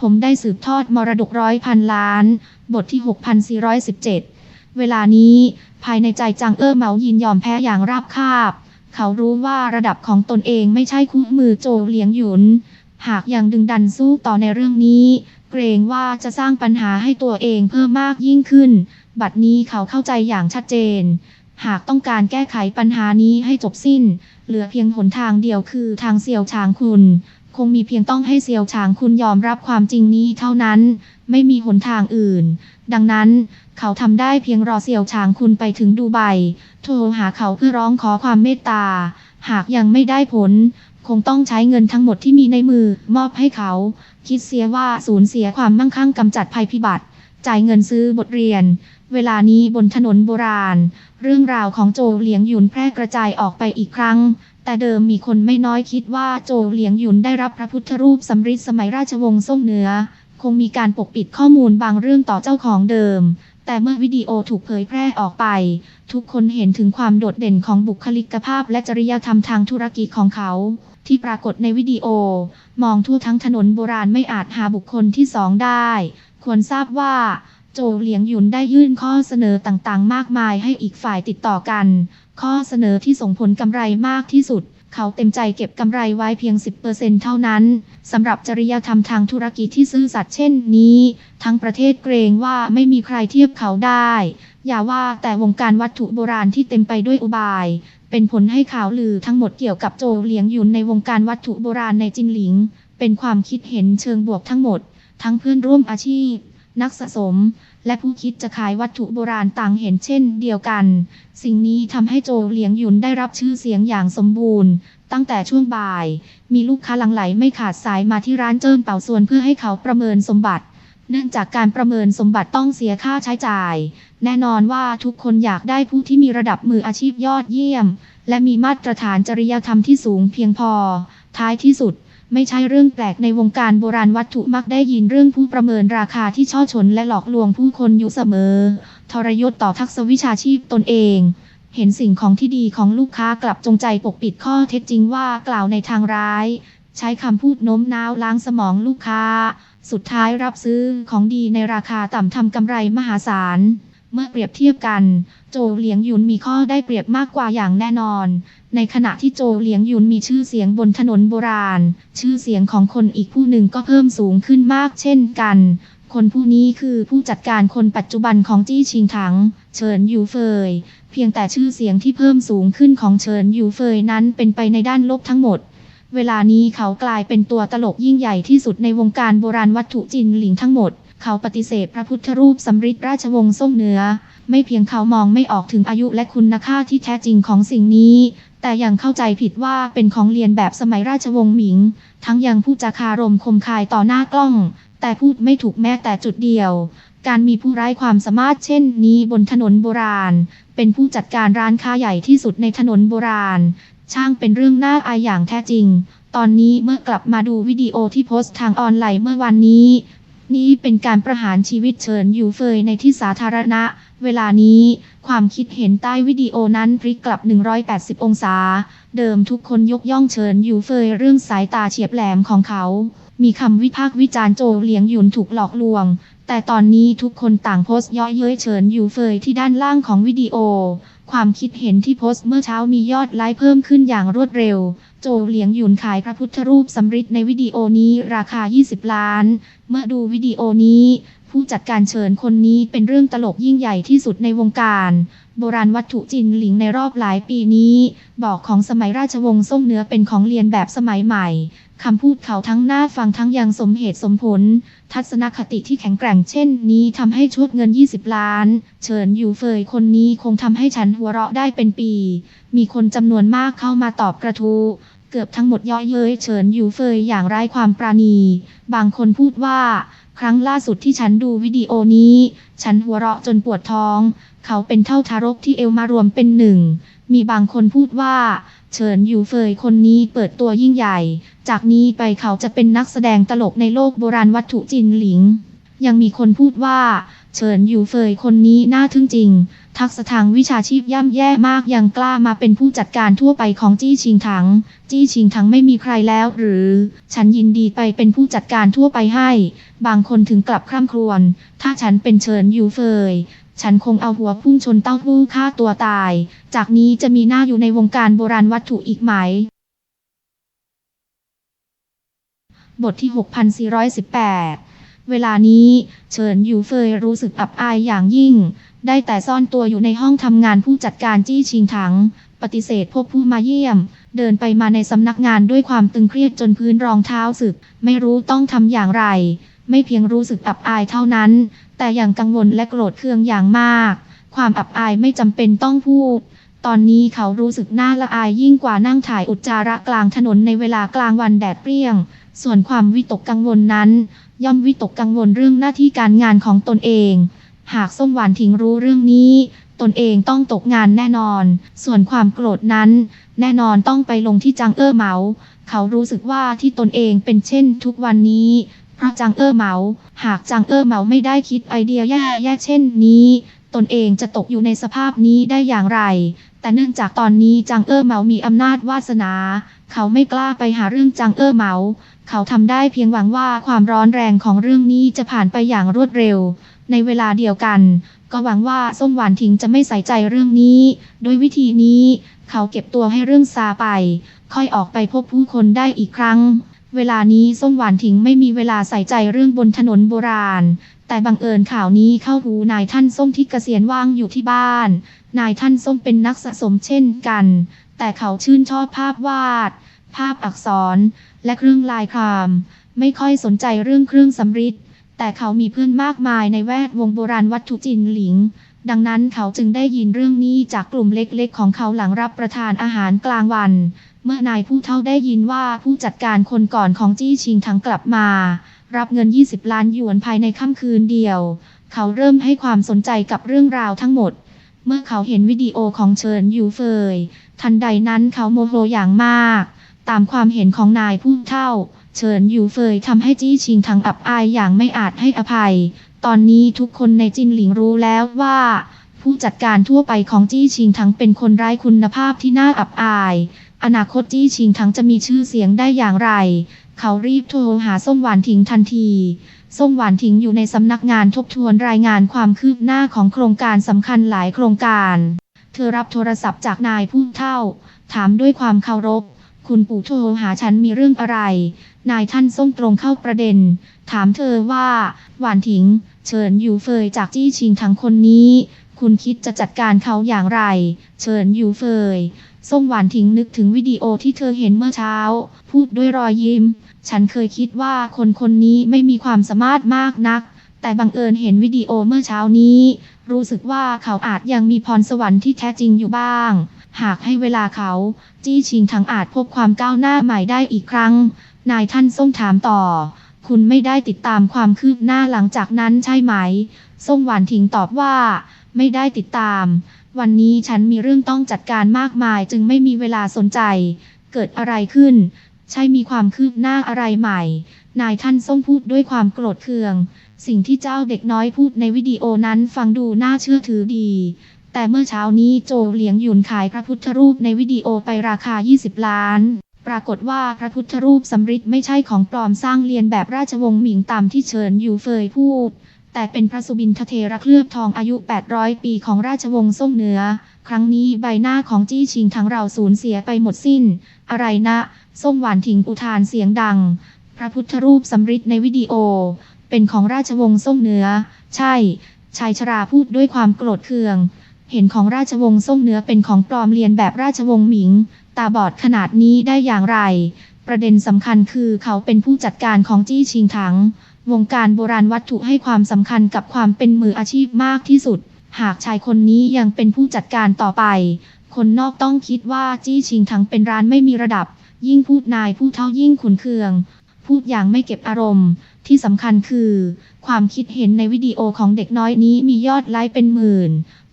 ผมได้สืบทอดมรดกร้อยพันล้าน บทที่ 6417 เวลานี้ ภายในใจจางเอ้อเหมายินยอมแพ้อย่างราบคาบ เขารู้ว่าระดับของตนเองไม่ใช่คู่มือโจเหลียงหยุน หากยังดึงดันสู้ต่อในเรื่องนี้ เกรงว่าจะสร้างปัญหาให้ตัวเองเพิ่มมากยิ่งขึ้น บัดนี้เขาเข้าใจอย่างชัดเจน หากต้องการแก้ไขปัญหานี้ให้จบสิ้น เหลือเพียงหนทางเดียวคือทางเซี่ยวฉางคุณ คงมีเพียงต้องให้เซียวฉางคุณยอมรับความจริงนี้เท่านั้น ไม่มีหนทางอื่น ดังนั้น เขาทำได้เพียงรอเซียวฉางคุณไปถึงดูไบ โทรหาเขาเพื่อร้องขอความเมตตา หากยังไม่ได้ผล คงต้องใช้เงินทั้งหมดที่มีในมือ มอบให้เขา คิดเสียว่าสูญเสียความมั่งคั่งกำจัดภัยพิบัติ จ่ายเงินซื้อบทเรียน เวลานี้บนถนนโบราณ เรื่องราวของโจเหลียงหยุนแพร่กระจายออกไปอีกครั้ง แต่เดิมมีคนไม่น้อยคิดว่าโจเหลียงหยุนได้รับพระพุทธรูปสำริดสมัยราชวงศ์ซ่งเหนือ คงมีการปกปิดข้อมูลบางเรื่องต่อเจ้าของเดิม แต่เมื่อวิดีโอถูกเผยแพร่ออกไป ทุกคนเห็นถึงความโดดเด่นของบุคลิกภาพและจริยธรรมทางธุรกิจของเขา ที่ปรากฏในวิดีโอ มองทั่วทั้งถนนโบราณไม่อาจหาบุคคลที่สองได้ ควรทราบว่า โจเหลียงหยุนได้ยื่นข้อเสนอต่างๆ มากมายให้อีกฝ่ายติดต่อกัน ข้อเสนอที่ส่งผลกำไรมากที่สุด เขาเต็มใจเก็บกำไรไว้เพียง 10%เท่านั้น สำหรับจริยธรรมทางธุรกิจที่ซื่อสัตย์เช่นนี้ ทั้งประเทศเกรงว่าไม่มีใครเทียบเขาได้ อย่าว่าแต่วงการวัตถุโบราณที่เต็มไปด้วยอุบาย เป็นผลให้ข่าวลือทั้งหมดเกี่ยวกับโจเหลียงหยุนในวงการวัตถุโบราณในจินหลิง เป็นความคิดเห็นเชิงบวกทั้งหมด ทั้งเพื่อนร่วมอาชีพ นักสะสม และผู้คิดจะขายวัตถุโบราณต่างเห็นเช่นเดียวกัน สิ่งนี้ทำให้โจเหลียงหยุนได้รับชื่อเสียงอย่างสมบูรณ์ ตั้งแต่ช่วงบ่าย มีลูกค้าหลังไหลไม่ขาดสายมาที่ร้านเจิ้นเป่าส่วนเพื่อให้เขาประเมินสมบัติ เนื่องจากการประเมินสมบัติต้องเสียค่าใช้จ่าย แน่นอนว่าทุกคนอยากได้ผู้ที่มีระดับมืออาชีพยอดเยี่ยม และมีมาตรฐานจริยธรรมที่สูงเพียงพอ ท้ายที่สุด ไม่ใช่เรื่องแปลกในวงการโบราณวัตถุมักได้ยินเรื่องผู้ประเมินราคาที่ช่อชนและหลอกลวงผู้คนอยู่เสมอ ทรยศต่อทักษะวิชาชีพตนเอง เห็นสิ่งของที่ดีของลูกค้ากลับจงใจปกปิดข้อเท็จจริงว่ากล่าวในทางร้าย ใช้คำพูดโน้มน้าวล้างสมองลูกค้า สุดท้ายรับซื้อของดีในราคาต่ำทำกำไรมหาศาล เมื่อเปรียบเทียบกัน โจเหลียงหยุนมีข้อได้เปรียบมากกว่าอย่างแน่นอน ในขณะที่โจเหลียงหยุนมีชื่อเสียงบนถนนโบราณ ชื่อเสียงของคนอีกผู้หนึ่งก็เพิ่มสูงขึ้นมากเช่นกัน คนผู้นี้คือผู้จัดการคนปัจจุบันของจี้ชิงถัง เฉินยูเฟย เพียงแต่ชื่อเสียงที่เพิ่มสูงขึ้นของเฉินยูเฟยนั้นเป็นไปในด้านลบทั้งหมดเวลานี้เขากลายเป็นตัวตลกยิ่งใหญ่ที่สุดในวงการโบราณวัตถุจินหลิงทั้งหมด เขาปฏิเสธพระพุทธรูปสำริดราชวงศ์ซ่งเหนือไม่เพียงเขามองไม่ออกถึงอายุและคุณค่าที่แท้จริงของสิ่งนี้ แต่ยังเข้าใจผิดว่าเป็นของเรียนแบบสมัยราชวงศ์หมิง ทั้งยังพูดจาคารมคมคายต่อหน้ากล้อง แต่พูดไม่ถูกแม้แต่จุดเดียว การมีผู้ไร้ความสามารถเช่นนี้บนถนนโบราณ เป็นผู้จัดการร้านค้าใหญ่ที่สุดในถนนโบราณ ช่างเป็นเรื่องน่าอายอย่างแท้จริง ตอนนี้เมื่อกลับมาดูวิดีโอที่โพสต์ทางออนไลน์เมื่อวันนี้ นี่เป็นการประหารชีวิตเฉินยูเฟยในที่สาธารณะ เวลานี้ความคิดเห็นใต้วิดีโอนั้นพลิกกลับ 180 องศา เดิมทุกคนยกย่องเฉินยูเฟยเรื่องสายตาเฉียบแหลมของเขา มีคำวิพากษ์วิจารณ์โจเลียงหยุนถูกหลอกลวง แต่ตอนนี้ทุกคนต่างโพสต์ย่อเย้ยเฉินยูเฟยที่ด้านล่างของวิดีโอ ความคิดเห็นที่โพสต์เมื่อเช้ามียอดไลค์เพิ่มขึ้นอย่างรวดเร็ว โจเหลียงหยุนขายพระพุทธรูปสำริดในวิดีโอนี้ราคา 20 ล้าน เมื่อดูวิดีโอนี้ ผู้จัดการเชิญคนนี้เป็นเรื่องตลกยิ่งใหญ่ที่สุดในวงการ โบราณวัตถุจินหลิงในรอบหลายปีนี้ บอกของสมัยราชวงศ์ซ่งเนื้อเป็นของเรียนแบบสมัยใหม่คำพูดเขาทั้งน่าฟังทั้งยังสมเหตุสมผล ทัศนคติที่แข็งแกร่งเช่นนี้ทำให้ชุดเงิน 20 ล้าน เฉินอยู่เฟยคนนี้คงทำให้ฉันหัวเราะได้เป็นปี มีคนจำนวนมากเข้ามาตอบกระทู้เกือบทั้งหมดย่อเย้ยเฉินอยู่เฟยอย่างไร้ความปราณี บางคนพูดว่า ครั้งล่าสุดที่ฉันดูวิดีโอนี้ ฉันหัวเราะจนปวดท้อง เขาเป็นเท่าทารกที่เอวมารวมเป็นหนึ่ง มีบางคนพูดว่า เฉินอยู่เฟยคนนี้เปิดตัวยิ่งใหญ่ จากนี้ไปเขาจะเป็นนักแสดงตลกในโลกโบราณวัตถุจินหลิง ยังมีคนพูดว่า เฉินอยู่เฟยคนนี้น่าทึ่งจริง ทักษะทางวิชาชีพย่ำแย่มากยังกล้ามาเป็นผู้จัดการทั่วไปของจี้ชิงถัง จี้ชิงถังไม่มีใครแล้ว หรือ ฉันยินดีไปเป็นผู้จัดการทั่วไปให้ บางคนถึงกลับคร่ำครวญถ้าฉันเป็นเฉินอยู่เฟย ฉันคงเอาหัวพุ่งชนเต้าหู้ฆ่าตัวตาย จากนี้จะมีหน้าอยู่ในวงการโบราณวัตถุอีกไหม บทที่ 6418 เวลานี้ เฉินยูเฟยรู้สึกอับอายอย่างยิ่ง ได้แต่ซ่อนตัวอยู่ในห้องทำงานผู้จัดการจี้ชิงถัง ปฏิเสธพบผู้มาเยี่ยม เดินไปมาในสำนักงานด้วยความตึงเครียดจนพื้นรองเท้าสึก ไม่รู้ต้องทำอย่างไร ไม่เพียงรู้สึกอับอายเท่านั้น แต่ยังกังวลและโกรธเคืองอย่างมาก ความอับอายไม่จำเป็นต้องพูด ตอนนี้เขารู้สึกน่าละอายยิ่งกว่านั่งถ่ายอุจจาระกลางถนนในเวลากลางวันแดดเปรี้ยง ส่วนความวิตกกังวลนั้น ย่อมวิตกกังวลเรื่องหน้าที่การงานของตนเอง หากส้มหวานถิงรู้เรื่องนี้ ตนเองต้องตกงานแน่นอน ส่วนความโกรธนั้น แน่นอนต้องไปลงที่จังเออเหมา เขารู้สึกว่าที่ตนเองเป็นเช่นทุกวันนี้ เพราะจังเออเหมา หากจังเออเหมาไม่ได้คิดไอเดียแย่ๆเช่นนี้ ตนเองจะตกอยู่ในสภาพนี้ได้อย่างไร แต่เนื่องจากตอนนี้จังเออเหมามีอำนาจวาสนา เขาไม่กล้าไปหาเรื่องจังเออเหมา เขาทำได้เพียงหวังว่าความร้อนแรงของเรื่องนี้จะผ่านไปอย่างรวดเร็ว ในเวลาเดียวกัน ก็หวังว่าส้มหวานถิงจะไม่ใส่ใจเรื่องนี้โดยวิธีนี้ เขาเก็บตัวให้เรื่องซาไป ค่อยออกไปพบผู้คนได้อีกครั้ง เวลานี้ส้มหวานถิงไม่มีเวลาใส่ใจเรื่องบนถนนโบราณ แต่บังเอิญข่าวนี้เข้าหูนายท่านส้มที่เกษียณว่างอยู่ที่บ้าน นายท่านส้มเป็นนักสะสมเช่นกัน แต่เขาชื่นชอบภาพวาด ภาพอักษร และเครื่องลายคราม ไม่ค่อยสนใจเรื่องเครื่องสำริดแต่เขามีเพื่อนมากมายในแวดวงโบราณวัตถุจินหลิง ดังนั้นเขาจึงได้ยินเรื่องนี้จากกลุ่มเล็กๆ ของเขาหลังรับประทานอาหารกลางวัน เมื่อนายผู้เฒ่าได้ยินว่าผู้จัดการคนก่อนของจี้ชิงถังกลับมา รับเงิน 20 ล้านหยวนภายในค่ำคืนเดียว เขาเริ่มให้ความสนใจกับเรื่องราวทั้งหมด เมื่อเขาเห็นวิดีโอของเฉินยูเฟย ทันใดนั้นเขาโมโหอย่างมาก ตามความเห็นของนายผู้เฒ่าเฉินยูเฟยทำให้จี้ชิงถังอับอายอย่างไม่อาจให้อภัย ตอนนี้ทุกคนในจินหลิงรู้แล้วว่า ผู้จัดการทั่วไปของจี้ชิงถังเป็นคนไร้คุณภาพที่น่าอับอาย อนาคตจี้ชิงถังจะมีชื่อเสียงได้อย่างไร เขารีบโทรหาส้มหวานถิงทันทีส้มหวานถิงอยู่ในสำนักงานทบทวนรายงานความคืบหน้าของโครงการสำคัญหลายโครงการ เธอรับโทรศัพท์จากนายผู้เฒ่า ถามด้วยความเคารพ คุณปู่โทรหาฉันมีเรื่องอะไร นายท่านส้มตรงเข้าประเด็น ถามเธอว่า หวานถิง เชิญอยู่เฟยจากจี้ชิงทั้งคนนี้ คุณคิดจะจัดการเขาอย่างไรเชิญอยู่เฟยส้มหวานถิงนึกถึงวิดีโอที่เธอเห็นเมื่อเช้า พูดด้วยรอยยิ้ม ฉันเคยคิดว่าคนคนนี้ไม่มีความสามารถมากนัก แต่บังเอิญเห็นวิดีโอเมื่อเช้านี้ รู้สึกว่าเขาอาจยังมีพรสวรรค์ที่แท้จริงอยู่บ้าง หากให้เวลาเขา จี้ชิงทั้งอาจพบความก้าวหน้าใหม่ได้อีกครั้ง นายท่านส้มถามต่อ คุณไม่ได้ติดตามความคืบหน้าหลังจากนั้นใช่ไหม ส้มหวานถิงตอบว่า ไม่ได้ติดตาม วันนี้ฉันมีเรื่องต้องจัดการมากมาย จึงไม่มีเวลาสนใจ เกิดอะไรขึ้น ใช่มีความคืบหน้าอะไรใหม่ นายท่านส้มพูดด้วยความโกรธเคือง สิ่งที่เจ้าเด็กน้อยพูดในวิดีโอนั้นฟังดูน่าเชื่อถือดี แต่เมื่อเช้านี้โจเหลียงหยุนขายพระพุทธรูปในวิดีโอไปราคา 20 ล้าน ปรากฏว่าพระพุทธรูปสำริดไม่ใช่ของปลอมสร้างเลียนแบบราชวงศ์หมิงตามที่เฉินอยู่เฟยพูด แต่เป็นพระสุบินทเทระเคลือบทองอายุ 800 ปีของราชวงศ์ซ่งเหนือ ครั้งนี้ใบหน้าของจี้ชิงทั้งเราสูญเสียไปหมดสิ้น อะไรนะส้มหวานถิงอุทานเสียงดัง พระพุทธรูปสำริดในวิดีโอ เป็นของราชวงศ์ซ่งเหนือ ใช่ ชายชราพูดด้วยความโกรธเคือง เห็นของราชวงศ์ซ่งเหนือเป็นของปลอมเลียนแบบราชวงศ์หมิง ตาบอดขนาดนี้ได้อย่างไร ประเด็นสำคัญคือเขาเป็นผู้จัดการของจี้ชิงถัง วงการโบราณวัตถุให้ความสำคัญกับความเป็นมืออาชีพมากที่สุด หากชายคนนี้ยังเป็นผู้จัดการต่อไป คนนอกต้องคิดว่าจี้ชิงถังเป็นร้านไม่มีระดับ ยิ่งพูดนายผู้เท่ายิ่งขุนเคือง พูดอย่างไม่เก็บอารมณ์ ที่สำคัญคือ ความคิดเห็นในวิดีโอของเด็กน้อยนี้มียอดไลค์เป็นหมื่น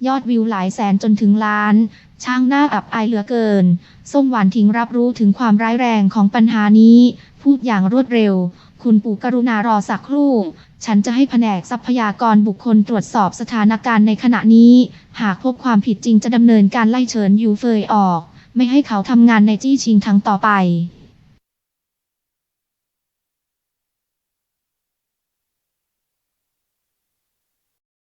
ยอดวิวหลายแสนจนถึงล้าน ช่างหน้าอับอายเหลือเกิน ส้มหวานทิ้งรับรู้ถึงความร้ายแรงของปัญหานี้ พูดอย่างรวดเร็ว คุณปู่กรุณารอสักครู่ ฉันจะให้แผนกทรัพยากรบุคคลตรวจสอบสถานการณ์ในขณะนี้ หากพบความผิดจริงจะดำเนินการไล่เชิญยูเฟยออก ไม่ให้เขาทำงานในจี้ชิงทั้งต่อไป